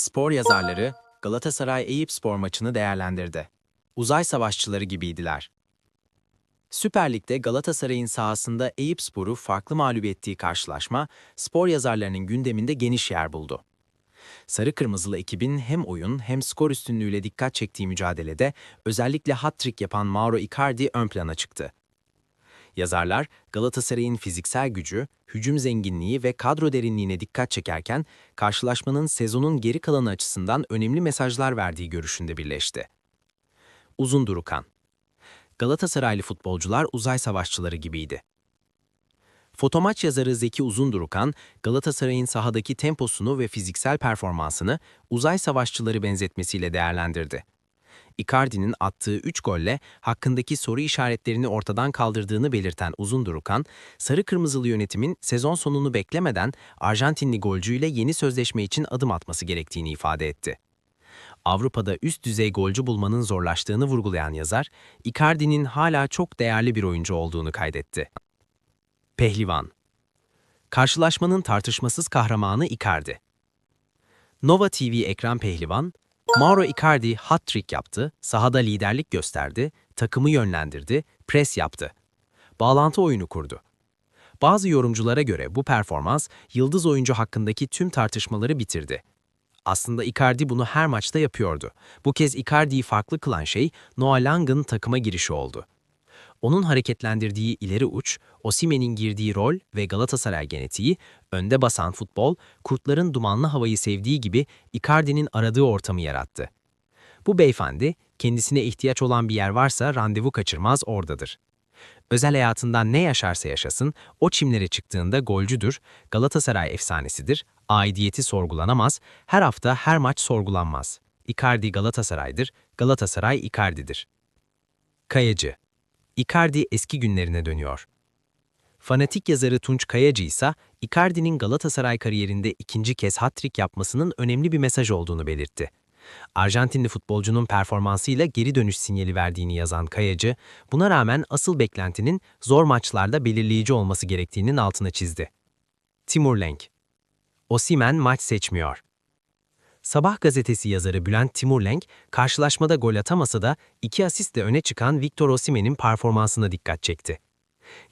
Spor yazarları Galatasaray Eyüp Spor maçını değerlendirdi. Uzay savaşçıları gibiydiler. Süper Lig'de Galatasaray'ın sahasında Eyüp Spor'u farklı mağlup ettiği karşılaşma spor yazarlarının gündeminde geniş yer buldu. Sarı Kırmızılı ekibin hem oyun hem skor üstünlüğüyle dikkat çektiği mücadelede özellikle hat-trick yapan Mauro Icardi ön plana çıktı. Yazarlar, Galatasaray'ın fiziksel gücü, hücum zenginliği ve kadro derinliğine dikkat çekerken, karşılaşmanın sezonun geri kalanı açısından önemli mesajlar verdiği görüşünde birleşti. Uzun Durukan Galatasaraylı futbolcular uzay savaşçıları gibiydi. Fotomaç yazarı Zeki Uzundurukan, Galatasaray'ın sahadaki temposunu ve fiziksel performansını uzay savaşçıları benzetmesiyle değerlendirdi. Icardi'nin attığı 3 golle hakkındaki soru işaretlerini ortadan kaldırdığını belirten Uzundurukan, sarı kırmızılı yönetimin sezon sonunu beklemeden Arjantinli golcüyle yeni sözleşme için adım atması gerektiğini ifade etti. Avrupa'da üst düzey golcü bulmanın zorlaştığını vurgulayan yazar, Icardi'nin hala çok değerli bir oyuncu olduğunu kaydetti. Pehlivan Karşılaşmanın tartışmasız kahramanı Icardi. Nova TV ekran pehlivan, Mauro Icardi hat-trick yaptı, sahada liderlik gösterdi, takımı yönlendirdi, pres yaptı. Bağlantı oyunu kurdu. Bazı yorumculara göre bu performans, yıldız oyuncu hakkındaki tüm tartışmaları bitirdi. Aslında Icardi bunu her maçta yapıyordu. Bu kez Icardi'yi farklı kılan şey Noah Lang'ın takıma girişi oldu. Onun hareketlendirdiği ileri uç, Osimen'in girdiği rol ve Galatasaray genetiği, önde basan futbol, kurtların dumanlı havayı sevdiği gibi Icardi'nin aradığı ortamı yarattı. Bu beyefendi, kendisine ihtiyaç olan bir yer varsa randevu kaçırmaz oradadır. Özel hayatından ne yaşarsa yaşasın, o çimlere çıktığında golcüdür, Galatasaray efsanesidir, aidiyeti sorgulanamaz, her hafta her maç sorgulanmaz. Icardi Galatasaray'dır, Galatasaray Icardi'dir. Kayacı Icardi eski günlerine dönüyor. Fanatik yazarı Tunç Kayacı ise Icardi'nin Galatasaray kariyerinde ikinci kez hat-trick yapmasının önemli bir mesaj olduğunu belirtti. Arjantinli futbolcunun performansıyla geri dönüş sinyali verdiğini yazan Kayacı, buna rağmen asıl beklentinin zor maçlarda belirleyici olması gerektiğinin altına çizdi. Timur Lenk Osimen maç seçmiyor. Sabah gazetesi yazarı Bülent Timurlenk, karşılaşmada gol atamasa da iki asistle öne çıkan Victor Osimhen'in performansına dikkat çekti.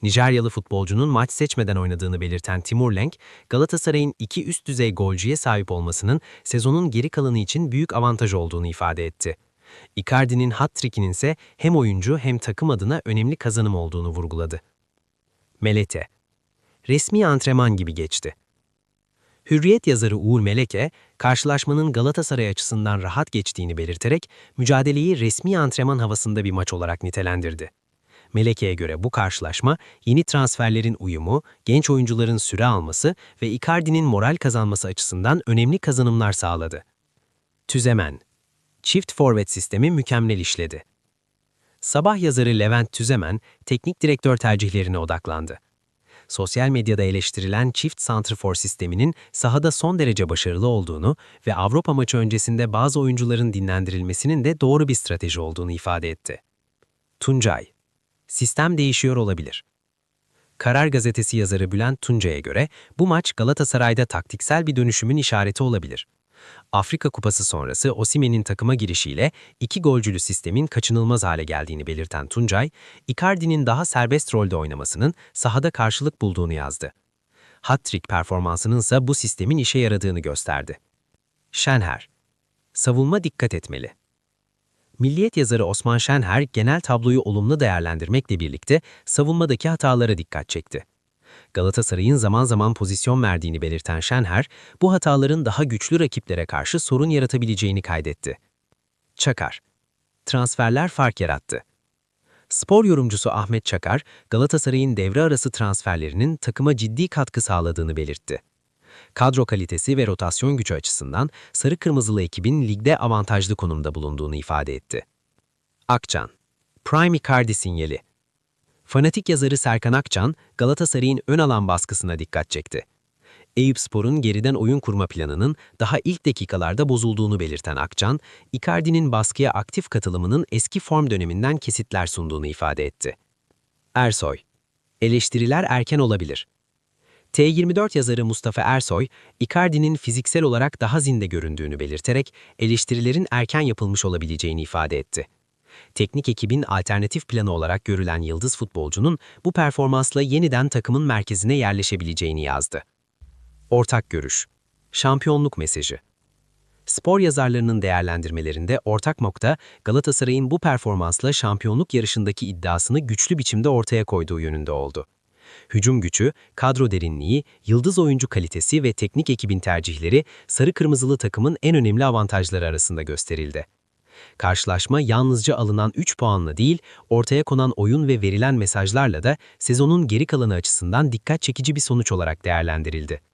Nijeryalı futbolcunun maç seçmeden oynadığını belirten Timurlenk, Galatasaray'ın iki üst düzey golcüye sahip olmasının sezonun geri kalanı için büyük avantaj olduğunu ifade etti. Icardi'nin hat-trick'inin ise hem oyuncu hem takım adına önemli kazanım olduğunu vurguladı. Melete Resmi antrenman gibi geçti. Hürriyet yazarı Uğur Meleke, karşılaşmanın Galatasaray açısından rahat geçtiğini belirterek mücadeleyi resmi antrenman havasında bir maç olarak nitelendirdi. Meleke'ye göre bu karşılaşma yeni transferlerin uyumu, genç oyuncuların süre alması ve Icardi'nin moral kazanması açısından önemli kazanımlar sağladı. Tüzemen Çift forvet sistemi mükemmel işledi. Sabah yazarı Levent Tüzemen, teknik direktör tercihlerine odaklandı sosyal medyada eleştirilen çift santrfor sisteminin sahada son derece başarılı olduğunu ve Avrupa maçı öncesinde bazı oyuncuların dinlendirilmesinin de doğru bir strateji olduğunu ifade etti. Tuncay Sistem değişiyor olabilir. Karar Gazetesi yazarı Bülent Tuncay'a göre bu maç Galatasaray'da taktiksel bir dönüşümün işareti olabilir. Afrika Kupası sonrası Osimen'in takıma girişiyle iki golcülü sistemin kaçınılmaz hale geldiğini belirten Tuncay, Icardi'nin daha serbest rolde oynamasının sahada karşılık bulduğunu yazdı. Hat-trick performansının ise bu sistemin işe yaradığını gösterdi. Şenher Savunma dikkat etmeli. Milliyet yazarı Osman Şenher genel tabloyu olumlu değerlendirmekle birlikte savunmadaki hatalara dikkat çekti. Galatasaray'ın zaman zaman pozisyon verdiğini belirten Şenher, bu hataların daha güçlü rakiplere karşı sorun yaratabileceğini kaydetti. Çakar Transferler fark yarattı. Spor yorumcusu Ahmet Çakar, Galatasaray'ın devre arası transferlerinin takıma ciddi katkı sağladığını belirtti. Kadro kalitesi ve rotasyon gücü açısından sarı kırmızılı ekibin ligde avantajlı konumda bulunduğunu ifade etti. Akcan Prime Icardi sinyali Fanatik yazarı Serkan Akçan, Galatasaray'ın ön alan baskısına dikkat çekti. Eyüp Spor'un geriden oyun kurma planının daha ilk dakikalarda bozulduğunu belirten Akçan, Icardi'nin baskıya aktif katılımının eski form döneminden kesitler sunduğunu ifade etti. Ersoy, eleştiriler erken olabilir. T24 yazarı Mustafa Ersoy, Icardi'nin fiziksel olarak daha zinde göründüğünü belirterek eleştirilerin erken yapılmış olabileceğini ifade etti. Teknik ekibin alternatif planı olarak görülen yıldız futbolcunun bu performansla yeniden takımın merkezine yerleşebileceğini yazdı. Ortak görüş. Şampiyonluk mesajı. Spor yazarlarının değerlendirmelerinde ortak nokta Galatasaray'ın bu performansla şampiyonluk yarışındaki iddiasını güçlü biçimde ortaya koyduğu yönünde oldu. Hücum gücü, kadro derinliği, yıldız oyuncu kalitesi ve teknik ekibin tercihleri sarı kırmızılı takımın en önemli avantajları arasında gösterildi. Karşılaşma yalnızca alınan 3 puanla değil, ortaya konan oyun ve verilen mesajlarla da sezonun geri kalanı açısından dikkat çekici bir sonuç olarak değerlendirildi.